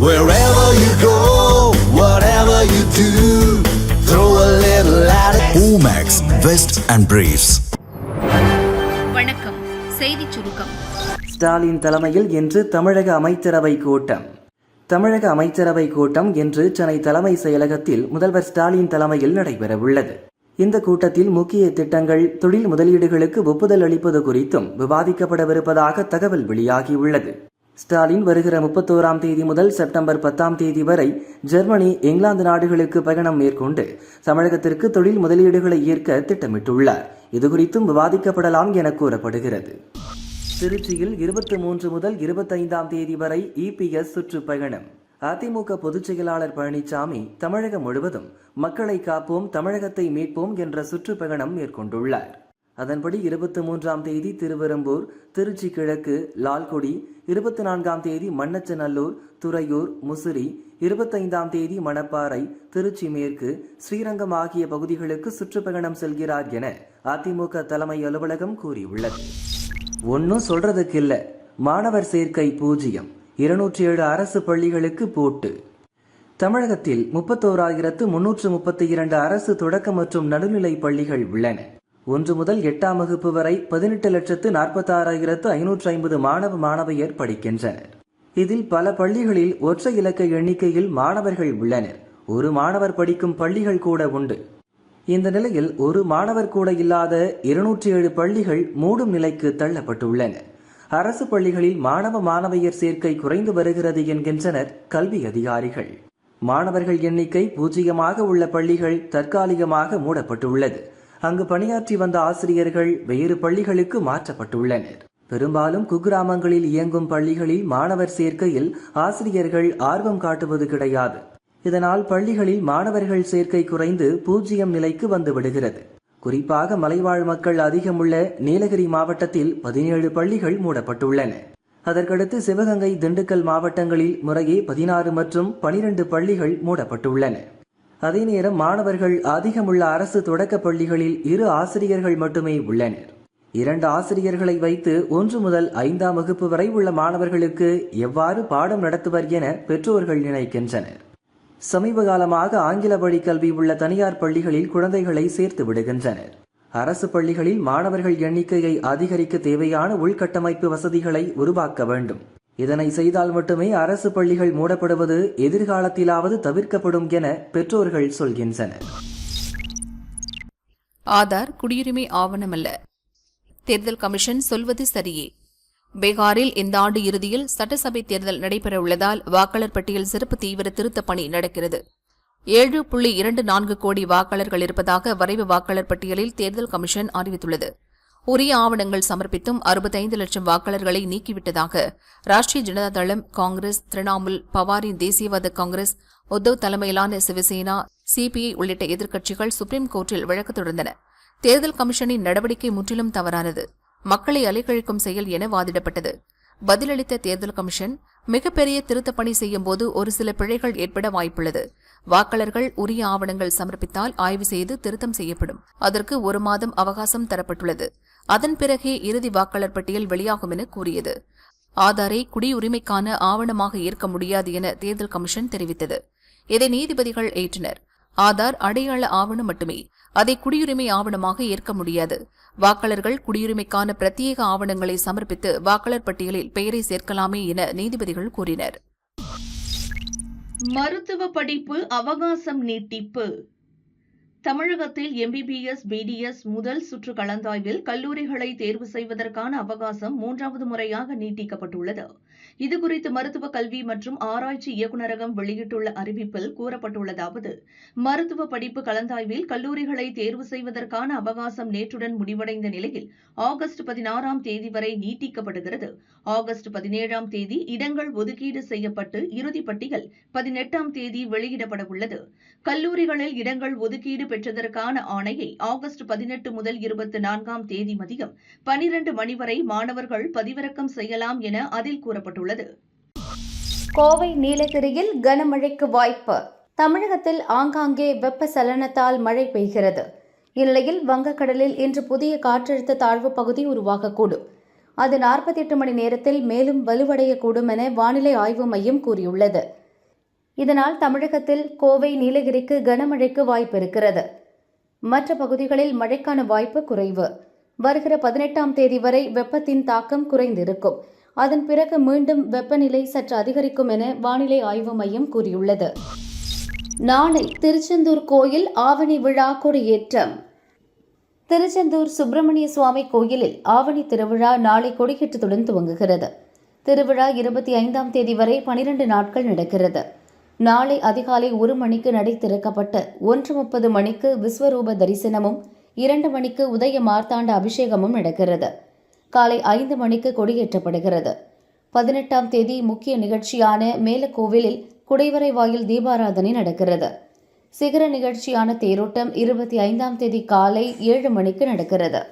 Wherever you go, whatever you do, throw a little at it. Omax, Vest and Briefs. வணக்கம். செய்திச் சுருக்கம். ஸ்டாலின் தலைமையில் இன்று தமிழக அமைச்சரவை கூட்டம். தமிழக அமைச்சரவை கூட்டம் இன்று சென்னை தலைமை செயலகத்தில் முதல்வர் ஸ்டாலின் தலைமையில் நடைபெறவுள்ளது. இந்த கூட்டத்தில் முக்கிய திட்டங்கள் தொழில் முதலீடுகளுக்கு ஒப்புதல் அளிப்பது குறித்தும் விவாதிக்கப்படவிருப்பதாக தகவல் வெளியாகியுள்ளது. ஸ்டாலின் வருகிற முப்பத்தோராம் தேதி முதல் செப்டம்பர் பத்தாம் தேதி வரை ஜெர்மனி இங்கிலாந்து நாடுகளுக்கு பயணம் மேற்கொண்டு தமிழகத்திற்கு தொழில் முதலீடுகளை ஈர்க்க திட்டமிட்டுள்ளார். இதுகுறித்தும் விவாதிக்கப்படலாம் என கூறப்படுகிறது. திருச்சியில் இருபத்தி மூன்று முதல் இருபத்தைந்தாம் தேதி வரை இபிஎஸ் சுற்றுப்பயணம் அதிமுக பொதுச் செயலாளர் பழனிசாமி தமிழகம் முழுவதும் மக்களை காப்போம் தமிழகத்தை மீட்போம் என்ற சுற்றுப்பயணம் மேற்கொண்டுள்ளார். அதன்படி இருபத்தி மூன்றாம் தேதி திருவெரும்பூர் திருச்சி கிழக்கு லால்குடி இருபத்தி நான்காம் தேதி மண்ணச்சநல்லூர் துறையூர் முசிறி இருபத்தைந்தாம் தேதி மணப்பாறை திருச்சி மேற்கு ஸ்ரீரங்கம் ஆகிய பகுதிகளுக்கு சுற்றுப்பயணம் செல்கிறார் என அதிமுக தலைமை அலுவலகம் கூறியுள்ளது. ஒன்றும் சொல்றதுக்கு மாணவர் சேர்க்கை பூஜ்ஜியம். இருநூற்றி ஏழு அரசு பள்ளிகளுக்கு போட்டு. தமிழகத்தில் முப்பத்தோராயிரத்து முன்னூற்று முப்பத்தி இரண்டு அரசு தொடக்க மற்றும் நடுநிலை பள்ளிகள் உள்ளன. ஒன்று முதல் எட்டாம் வகுப்பு வரை பதினெட்டு லட்சத்து நாற்பத்தாறாயிரத்து ஐநூற்று ஐம்பது மாணவ மாணவியர் படிக்கின்றனர். இதில் பல பள்ளிகளில் ஒற்றை இலக்க எண்ணிக்கையில் மாணவர்கள் உள்ளனர். ஒரு மாணவர் படிக்கும் பள்ளிகள் கூட உண்டு. இந்த நிலையில் ஒரு மாணவர் கூட இல்லாத இருநூற்றி ஏழு பள்ளிகள் மூடும் நிலைக்கு தள்ளப்பட்டுள்ளன. அரசு பள்ளிகளில் மாணவ மாணவியர் சேர்க்கை குறைந்து வருகிறது என்கின்றனர் கல்வி அதிகாரிகள். மாணவர்கள் எண்ணிக்கை பூஜ்ஜியமாக உள்ள பள்ளிகள் தற்காலிகமாக மூடப்பட்டுள்ளது. அங்கு பணியாற்றி வந்த ஆசிரியர்கள் வேறு பள்ளிகளுக்கு மாற்றப்பட்டுள்ளனர். பெரும்பாலும் குக்கிராமங்களில் இயங்கும் பள்ளிகளில் மாணவர் சேர்க்கையில் ஆசிரியர்கள் ஆர்வம் காட்டுவது கிடையாது. இதனால் பள்ளிகளில் மாணவர்கள் சேர்க்கை குறைந்து பூஜ்ஜியம் நிலைக்கு வந்து விடுகிறது. குறிப்பாக மலைவாழ் மக்கள் அதிகமுள்ள நீலகிரி மாவட்டத்தில் பதினேழு பள்ளிகள் மூடப்பட்டுள்ளன. அதற்கடுத்து சிவகங்கை திண்டுக்கல் மாவட்டங்களில் முறையே பதினாறு மற்றும் பனிரெண்டு பள்ளிகள் மூடப்பட்டுள்ளன. அதே நேரம் மாணவர்கள் அதிகமுள்ள அரசு தொடக்க பள்ளிகளில் இரு ஆசிரியர்கள் மட்டுமே உள்ளனர். இரண்டு ஆசிரியர்களை வைத்து ஒன்று முதல் ஐந்தாம் வகுப்பு வரை உள்ள மாணவர்களுக்கு எவ்வாறு பாடம் நடத்துவர் என பெற்றோர்கள் நினைக்கின்றனர். சமீப காலமாக ஆங்கில வழி கல்வி உள்ள தனியார் பள்ளிகளில் குழந்தைகளை சேர்த்து விடுகின்றனர். அரசு பள்ளிகளில் மாணவர்கள் எண்ணிக்கையை அதிகரிக்க தேவையான உள்கட்டமைப்பு வசதிகளை உருவாக்க வேண்டும். இதனை செய்தால் மட்டுமே அரசு பள்ளிகள் மூடப்படுவது எதிர்காலத்திலாவது தவிர்க்கப்படும் என பெற்றோர்கள் சொல்கின்றனர். ஆதார் குடியுரிமை ஆவணமல்ல. தேர்தல் கமிஷன் சொல்வது சரியே. பீகாரில் இந்த ஆண்டு இறுதியில் சட்டசபை தேர்தல் நடைபெறவுள்ளதால் வாக்காளர் பட்டியல் சிறப்பு தீவிர திருத்தப் பணி நடக்கிறது. ஏழு புள்ளி இரண்டு நான்கு கோடி வாக்காளர்கள் இருப்பதாக வரைவு வாக்காளர் பட்டியலில் தேர்தல் கமிஷன் அறிவித்துள்ளது. உரிய ஆவணங்கள் சமர்ப்பித்தும் அறுபத்தைந்து லட்சம் வாக்காளர்களை நீக்கிவிட்டதாக ராஷ்டிரிய ஜனதா தளம் காங்கிரஸ் திரிணாமுல் பவாரின் தேசியவாத காங்கிரஸ் உத்தவ் தலைமையிலான சிவசேனா சிபிஐ உள்ளிட்ட எதிர்க்கட்சிகள் சுப்ரீம் கோர்ட்டில் வழக்கு தொடர்ந்தன. தேர்தல் கமிஷனின் நடவடிக்கை முற்றிலும் தவறானது. மக்களை அலைக்கழிக்கும் செயல் என வாதிடப்பட்டது. பதிலளித்த தேர்தல் கமிஷன் மிகப்பெரிய திருத்தப்பணி செய்யும்போது ஒரு சில பிழைகள் ஏற்பட வாய்ப்புள்ளது. வாக்காளர்கள் உரிய ஆவணங்கள் சமர்ப்பித்தால் ஆய்வு செய்து திருத்தம் செய்யப்படும். அதற்கு ஒரு மாதம் அவகாசம் தரப்பட்டுள்ளது. அதன் பிறகே இறுதி வாக்காளர் பட்டியல் வெளியாகும் என கூறியது. ஆதாரை குடியுரிமைக்கான ஆவணமாக ஏற்க முடியாது என தேர்தல் கமிஷன் தெரிவித்தது. இதை நீதிபதிகள் ஏற்றனர். ஆதார் அடையாள ஆவணம் மட்டுமே. அதை குடியுரிமை ஆவணமாக ஏற்க முடியாது. வாக்காளர்கள் குடியுரிமைக்கான பிரத்யேக ஆவணங்களை சமர்ப்பித்து வாக்காளர் பட்டியலில் பெயரை சேர்க்கலாமே என நீதிபதிகள் கூறினர். மருத்துவ படிப்பு அவகாசம் நீட்டிப்பு. தமிழகத்தில் எம்பிபிஎஸ் பிடிஎஸ் முதல் சுற்று கலந்தாய்வில் கல்லூரிகளை தேர்வு செய்வதற்கான அவகாசம் மூன்றாவது முறையாக நீட்டிக்கப்பட்டுள்ளது. இதுகுறித்து மருத்துவ கல்வி மற்றும் ஆராய்ச்சி இயக்குநரகம் வெளியிட்டுள்ள அறிவிப்பில் கூறப்பட்டுள்ளதாவது மருத்துவ படிப்பு கலந்தாய்வில் கல்லூரிகளை தேர்வு செய்வதற்கான அவகாசம் நேற்றுடன் முடிவடைந்த நிலையில் ஆகஸ்ட் பதினாறாம் தேதி வரை நீட்டிக்கப்படுகிறது. ஆகஸ்ட் பதினேழாம் தேதி இடங்கள் ஒதுக்கீடு செய்யப்பட்டு இறுதி பட்டியல் பதினெட்டாம் தேதி வெளியிடப்பட உள்ளது கல்லூரிகளில் இடங்கள் ஒதுக்கீடு பெற்றதற்கான ஆணையை ஆகஸ்ட் பதினெட்டு முதல் இருபத்தி நான்காம் தேதி மதியம் பனிரண்டு மணி வரை மாணவர்கள் பதிவிறக்கம் செய்யலாம் என அதில் கூறப்பட்டுள்ளது. கோவை நீலகிரியில் கனமழைக்கு வாய்ப்பு. தமிழகத்தில் ஆங்காங்கே வெப்ப சலனத்தால் மழை பெய்கிறது. இந்நிலையில் வங்கக்கடலில் இன்று புதிய காற்றழுத்த தாழ்வு பகுதி உருவாகக்கூடும். அது நாற்பத்தி எட்டு மணி நேரத்தில் மேலும் வலுவடையக்கூடும் என வானிலை ஆய்வு மையம் கூறியுள்ளது. இதனால் தமிழகத்தில் கோவை நீலகிரிக்கு கனமழைக்கு வாய்ப்பு இருக்கிறது. மற்ற பகுதிகளில் மழைக்கான வாய்ப்பு குறைவு. வருகிற பதினெட்டாம் தேதி வரை வெப்பத்தின் தாக்கம் குறைந்திருக்கும். அதன் பிறகு மீண்டும் வெப்பநிலை சற்று அதிகரிக்கும் என வானிலை ஆய்வு மையம் கூறியுள்ளது. நாளை திருச்செந்தூர் கோயில் ஆவணி விழா கொடியேற்றம். திருச்செந்தூர் சுப்பிரமணிய சுவாமி கோயிலில் ஆவணி திருவிழா நாளை கொடியேற்றத்துடன் துவங்குகிறது. திருவிழா இருபத்தி ஐந்தாம் தேதி வரை பனிரெண்டு நாட்கள் நடக்கிறது. நாளை அதிகாலை ஒரு மணிக்கு நடை திறக்கப்பட்டு ஒன்று முப்பது மணிக்கு விஸ்வரூப தரிசனமும் இரண்டு மணிக்கு உதய மார்த்தாண்ட அபிஷேகமும் நடக்கிறது. காலை ஐந்து மணிக்கு கொடியேற்றப்படுகிறது. பதினெட்டாம் தேதி முக்கிய நிகழ்ச்சியான மேலக்கோவிலில் குடைவரை வாயில் தீபாராதனை நடக்கிறது. சிகர நிகழ்ச்சியான தேரோட்டம் இருபத்தி ஐந்தாம் தேதி காலை ஏழு மணிக்கு நடக்கிறது.